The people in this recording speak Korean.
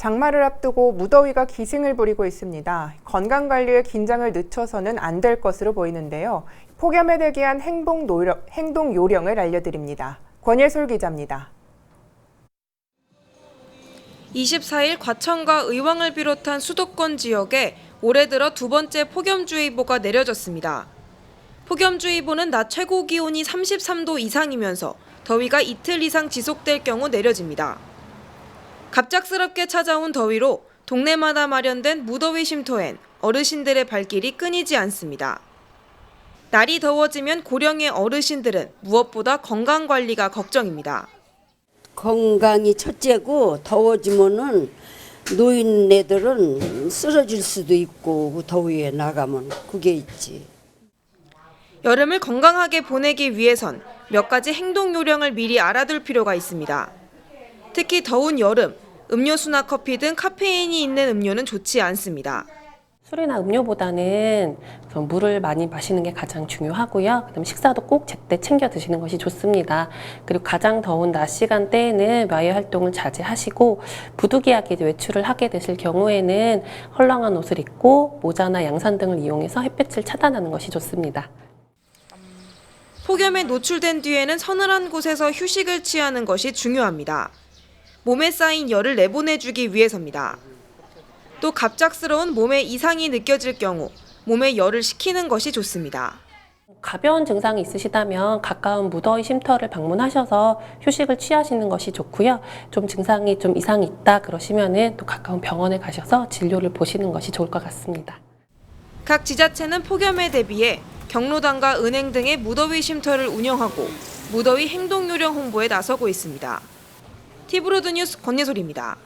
장마를 앞두고 무더위가 기승을 부리고 있습니다. 건강 관리에 긴장을 늦춰서는 안 될 것으로 보이는데요. 폭염에 대비한 행동, 노력, 행동 요령을 알려드립니다. 권예솔 기자입니다. 24일 과천과 의왕을 비롯한 수도권 지역에 올해 들어 두 번째 폭염주의보가 내려졌습니다. 폭염주의보는 낮 최고 기온이 33도 이상이면서 더위가 이틀 이상 지속될 경우 내려집니다. 갑작스럽게 찾아온 더위로 동네마다 마련된 무더위 쉼터엔 어르신들의 발길이 끊이지 않습니다. 날이 더워지면 고령의 어르신들은 무엇보다 건강 관리가 걱정입니다. 건강이 첫째고 더워지면은 노인네들은 쓰러질 수도 있고 그 더위에 나가면 그게 있지. 여름을 건강하게 보내기 위해선 몇 가지 행동 요령을 미리 알아둘 필요가 있습니다. 특히 더운 여름, 음료수나 커피 등 카페인이 있는 음료는 좋지 않습니다. 술이나 음료보다는 물을 많이 마시는 게 가장 중요하고요. 그다음 식사도 꼭 제때 챙겨 드시는 것이 좋습니다. 그리고 가장 더운 낮 시간대에는 야외 활동을 자제하시고 부득이하게 외출을 하게 되실 경우에는 헐렁한 옷을 입고 모자나 양산 등을 이용해서 햇볕을 차단하는 것이 좋습니다. 폭염에 노출된 뒤에는 서늘한 곳에서 휴식을 취하는 것이 중요합니다. 몸에 쌓인 열을 내보내주기 위해서입니다. 또 갑작스러운 몸에 이상이 느껴질 경우 몸에 열을 식히는 것이 좋습니다. 가벼운 증상이 있으시다면 가까운 무더위 쉼터를 방문하셔서 휴식을 취하시는 것이 좋고요. 좀 증상이 좀 이상이 있다 그러시면은 또 가까운 병원에 가셔서 진료를 보시는 것이 좋을 것 같습니다. 각 지자체는 폭염에 대비해 경로당과 은행 등의 무더위 쉼터를 운영하고 무더위 행동 요령 홍보에 나서고 있습니다. 티브로드 뉴스 권예솔입니다.